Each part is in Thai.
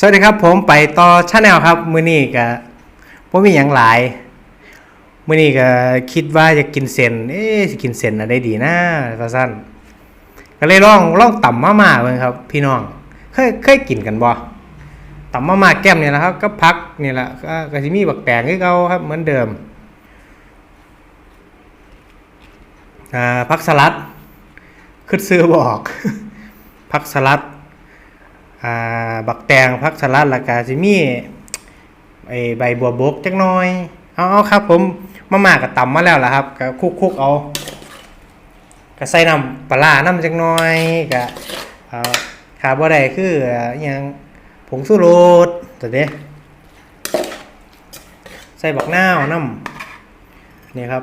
สวัสดีครับผมไปต่อชาแนลครับ มื้อนี้ก็บ่มีหยังหลาย มื้อนี้ก็คิดว่าจะกินเส้นเอ๊ะสิกินเส้นอะไรดีนะว่าซั่นก็เลยลองลองตำมาม่าเบิ่งครับ พี่น้องเคยเคยกินกันบ่ตำมาม่าแก้มเนี่แหละครับ ก็พักนี่แหละก็สิมีบักแตงคือเก่าครับเหมือนเดิมอ่าผักสลัดขึ้นซื้อบออกผักสลัด อ่าบักแตงผักสลัดล้วก็สิมีไอใบบัวบกจักหน่อย เอาเอาครับ ผมมาม่าก็ตำมาแล้วล่ะครับก็คลุกๆเอาก็ใส่น้ำปลาน้ำจักหน่อยก็เอาขาบ่ได้คืออ่าอหยังผงชูรสตัวเด้ใส่บักนาวน้ำนี่ครับ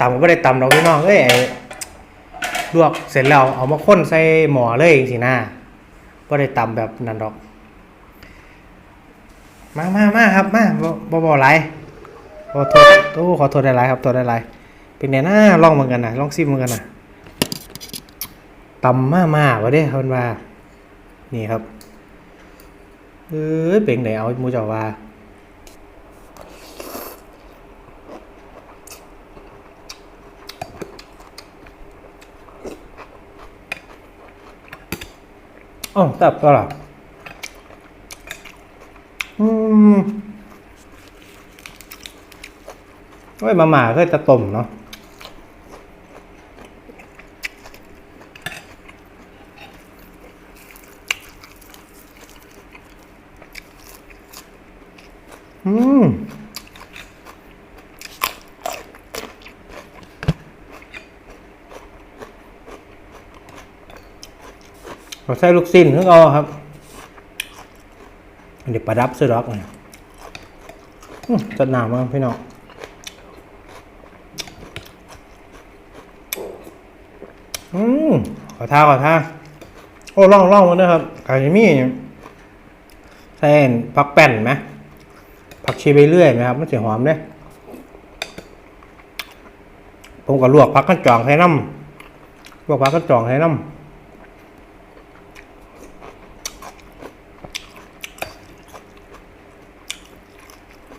ตำก็ไม่ได้ตำดอกพี่น้องเอ้ยไอ้ลวกเสร็จแล้วเอามาข้นใส่หม้อเลยสินะก็ได้ตำแบบนั้นดอก มามามาครับมาบ่บ่ไรขอโทษโอ้ขอโทษได้ไรครับโทษได้ไรเป็นไงนะลองเหมือนกันนะลองซิมเหมือนกันนะตำมามาวะเด้เพิ่นว่า นี่ครับ เอ้ยเป็นไหนเอามูจาว่า อ๋อตับก็ล่ะอืมเฮ้ยมาหมาก็จะต้มเนาะอืมเรา ใส่ลูกสิ้นขึ้นเอาครับเดี๋ยวประดับซื้อดอกเนี่ยจัดหนามากพี่น้องอืมขอท่าขอท่าโอ้ล่องล่องมันนะครับคาชิมี่ใส่ผักแป้นไหมผักชีไปเรื่อยไหมครับมันเสียหอมเลยผมก็ลวกผักกันจองให้น้ำลวกผักกันจองให้น้ำ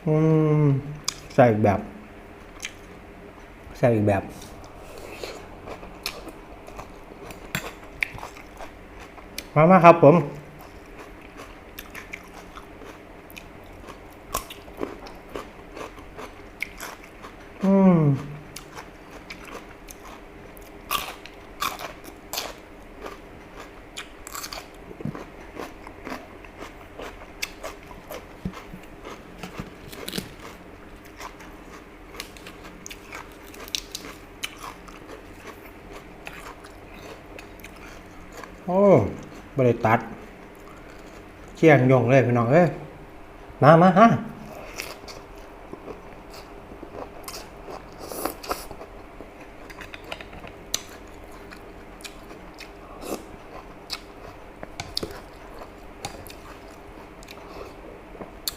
อืมใส่อีกแบบใส่อีกแบบ มามาครับผม โอ้บริตัดเชียงยงเลยพี่น้องเอ้ยมามาฮะ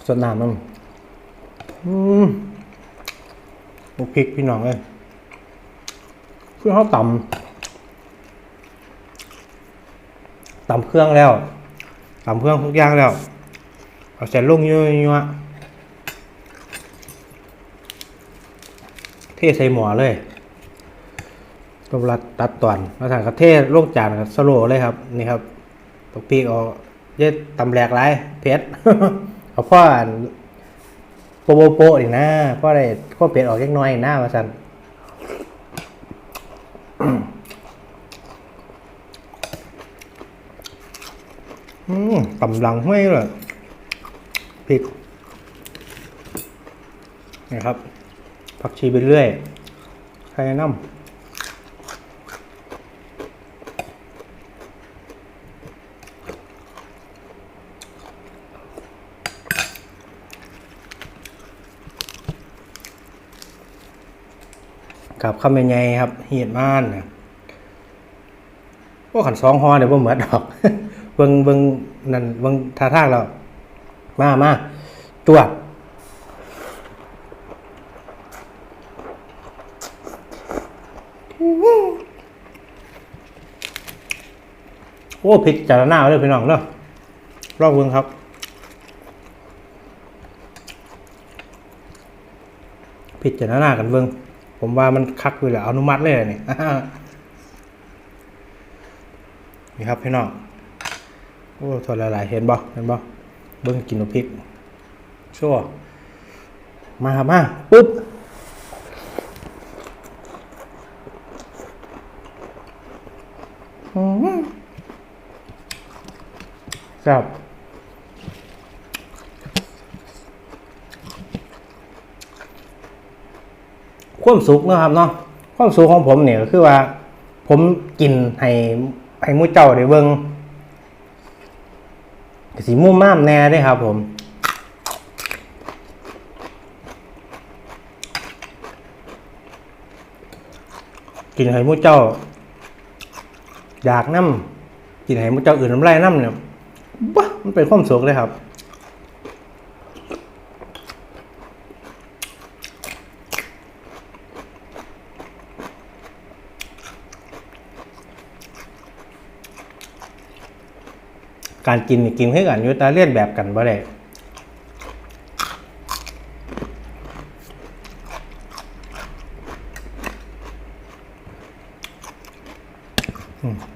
สดน้ำมันอืมพริกพี่น้องเอ้ยคือเขาต่ำ ตำเครื่องแล้วตำเครื่องทุกอย่างแล้ว เอาใส่ลงยั่วยั่วเทใส่หม้อเลยตัวรัดตัดตอนแล้วสั่งกระเทศลงจานกับสโลเลยครับ นี่ครับตกปีกเอาเย็ดตำแหลกไรเพชรเอาพ่ออันโปโปะโปะอีกนะพ่อได้อเป็ดออกเล็กน้อยหน้ามาสั่น อืมตำลังห้วยเลยพริกนะครับ ผักชีไปเรื่อยไข่น้ำกับข้าวเมนไงครับเหียดม่านนะพวกขันสองฮอเดี๋ยวผมเหมือดอก เบิ่งเบิ่งนั่นเบิ่งท่าทางเรามามาจวดโอ้ผิดจารณาเลยพี่น้องเนาะรอบเบิ่งครับผิดจารณากันเบิ่งผมว่ามันคักอยู่แล้วอนุมัติเลยนี่นี่ครับพี่น้อง อ้ถอดหลายๆเห็นบ่เห็นบ่เบิ่งกินน้ำพริกชั่วมาครับมาปุ๊บอืมครับความสุขนะครับเนาะความสุขของผมเนี่ยก็คือว่า ผมกินให้ให้มูเจ้าได้เบิ่ง กสีมุ่มม่ามแน่ด้วยครับ ผมกินไห่มูเจ้า อยากน้ำกินไห่มูเจ้าอื่นน้ำลายน้ำเนี่ยบ้ามันเป็นความสุขเลยครับ การกินนี่กินให้กันอยุตาเลียนแบบกันบ่ได้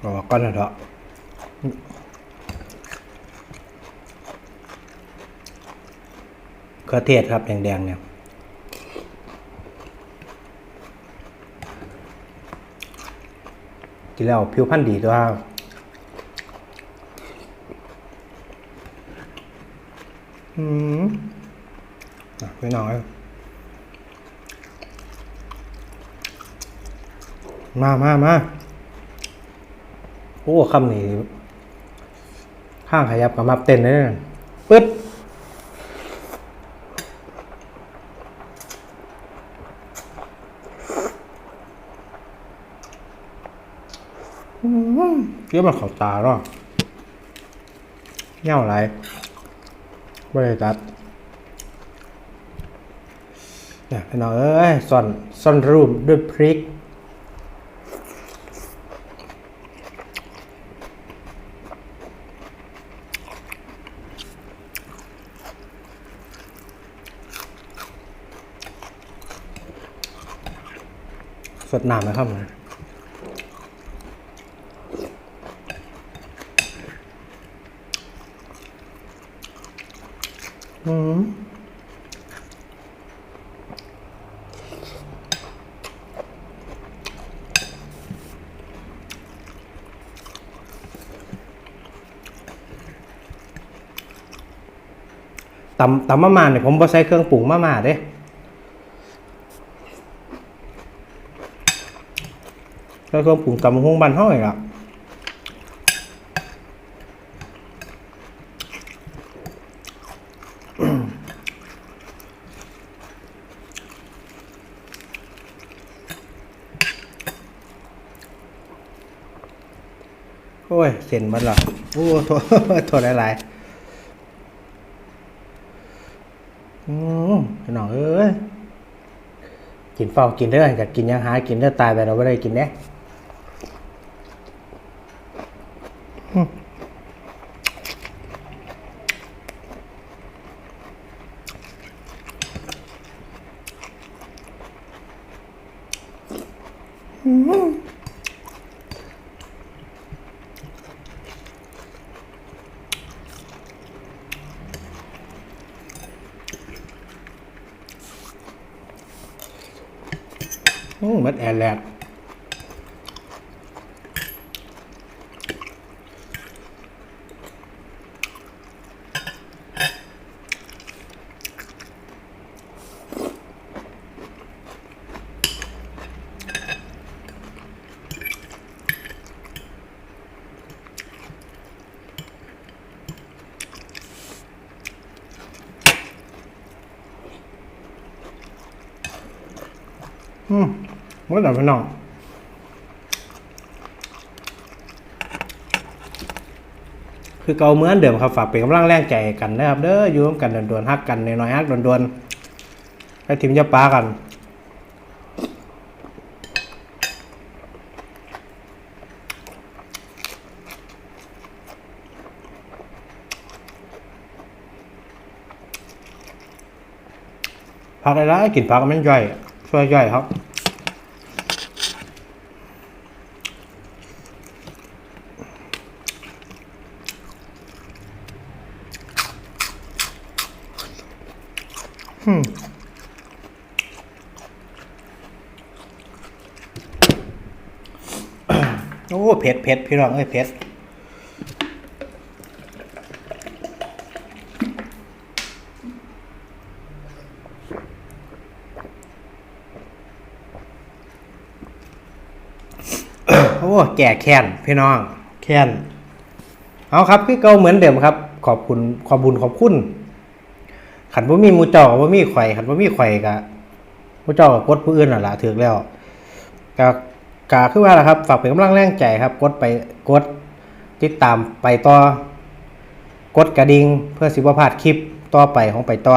บอกก่อนนะเถอะเครือเทศครับแดงๆเนี่ยกินแล้วผิวพรรณดีตัวครับ อืมพี่น้องเอ้ยมามามาโอ้คำนี้ข้างขยับกับมับเต้นเลยปึ๊ดเกี่ยวมันเข่าตาเนาะเงาอะไร ไม่ได้ตัดเนี่ยพี่น้องเอ้ยซ่อนซ่อนรูปด้วยพริกสดน้ำนะครับ อืมตำตำมะม่าเนี่ยผมบ่ใส่เครื่องปรุงมะม่าเด้ใส่เครื่องปรุงตำบักหุ่งบ้านเฮาอีกอะ โอ้ย เส้นมันละโอ้โทษโทษหลายๆอืมพี่น้องเอ้ย กินเฝ้ากินเด้ออยากกินยังหากินเด้อตายไปเราไม่ได้กินแน่อื อืมมัดแอร์แลด ว่าแต่พี่นองคือเกาเหมือนเดิมครับฝากเป็นกำลังแรงใจกันนะครับเด้อยู่ร่วมกันด่วนๆฮักกันในน้อยฮักด่วนๆไปทีมยะปลากันผักอะไรกินผักมันย่อยช่วยย่อยครับ ผ็ดเผ็ดพี่น้องเอ้ยเผ็ดโอ้แก่แค้นพี่น้องแค้นเอาครับคือเก่าเหมือนเดิมครับ ขอบคุณขอบบุญขอบคุณขันว่ามีมูเจ้าว่ามีไข่ขันว่ามีไข่กะมูเจ้าก็กดผู้อื่นน่ะละถือแล้วก็ กาคือว่าล่ะครับฝากเป็นกำลังแรงใจครับ กดไปกดติดตามไปต่อ กดกระดิ่งเพื่อสิบพลาดคลิปต่อไปของไปต่อ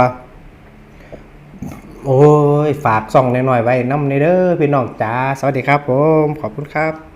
โอ้ย ฝากส่องหน่อยๆไว้น้ำในเด้อพี่น้องจ้าสวัสดีครับผม ขอบคุณครับ